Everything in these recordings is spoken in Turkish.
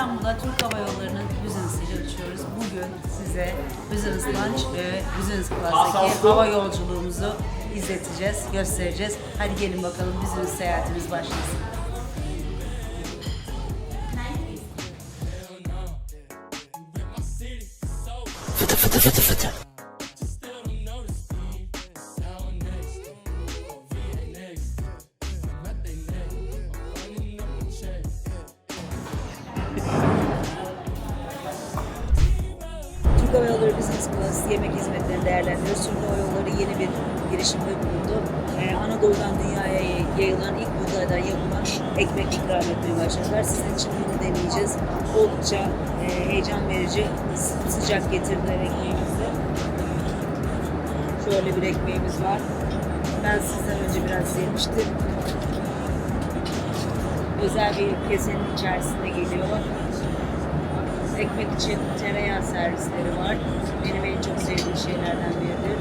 İstanbul'a Türk Hava Yolları'nın business ile uçuyoruz. Bugün size business lunch ve business class'taki hava yolculuğumuzu izleteceğiz, göstereceğiz. Hadi gelin bakalım business seyahatimiz başlasın. Türk Hava Yolları Business Class yemek hizmetlerini değerlendiriyoruz. Türk Hava Yolları yeni bir girişimde bulundu. Ee, Anadolu'dan dünyaya yayılan ilk buğdaydan yapılan ekmek ikram etmeye başladılar. Sizin için bunu deneyeceğiz. Oldukça e, heyecan verici, sı- sıcak getirdiler ekmeğimizi. Şöyle bir ekmeğimiz var. Ben sizden önce biraz yemiştim. Özel bir kesenin içerisinde geliyor. Ekmek için tereyağı servisleri var. Benim en çok sevdiğim şeylerden biridir.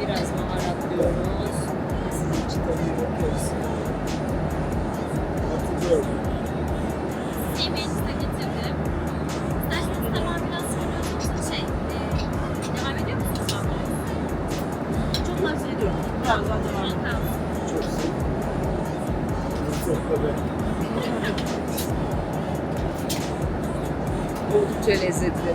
Biraz baharatlıyoruz. Sizin için biraz sonra şey, e, devam ediyor musunuz abi? Çok tavsiye ediyorum. Birazdan devam edelim. Oldukça lezzetli.